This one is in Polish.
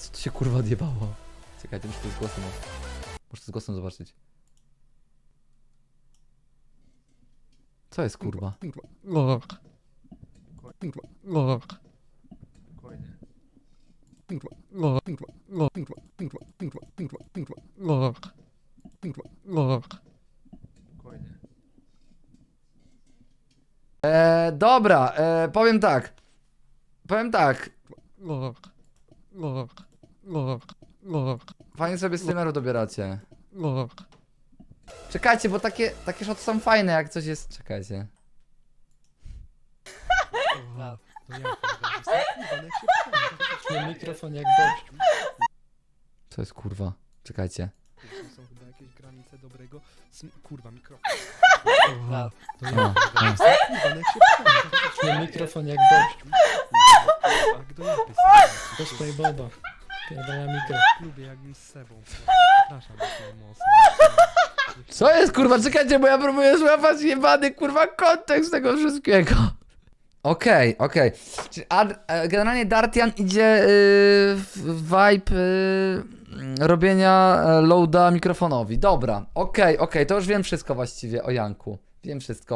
Co to się kurwa odjebało? Czekajcie, muszę to z głosem. Muszę to z głosem zobaczyć. Co jest kurwa? E, dobra, e, powiem tak. Powiem tak. Fajnie sobie streamerów dobieracie. Czekajcie, bo takie, takie shoty są fajne, jak coś jest. Czekajcie. Czuję mikrofon jak deszcz. Co jest kurwa? Czekajcie. Są chyba jakieś granice dobrego. Sm- kurwa, mikrofon. Oha, to ja. a. Kurwa, niech się. Czuję mikrofon jak deszcz. A kto ja pisałem? To stoi Boba. Pierdala mikro. Lubię jakbym z sebą. Przepraszam, mocno. Co jest kurwa? Czekajcie, bo ja próbuję złapać jebany kurwa kontekst tego wszystkiego. Okej, okej. Czyli Ad- e, Generalnie Dartian idzie yy, w vibe yy, robienia e, loada mikrofonowi. Dobra, okej, okej, to już wiem wszystko właściwie o Janku. Wiem wszystko.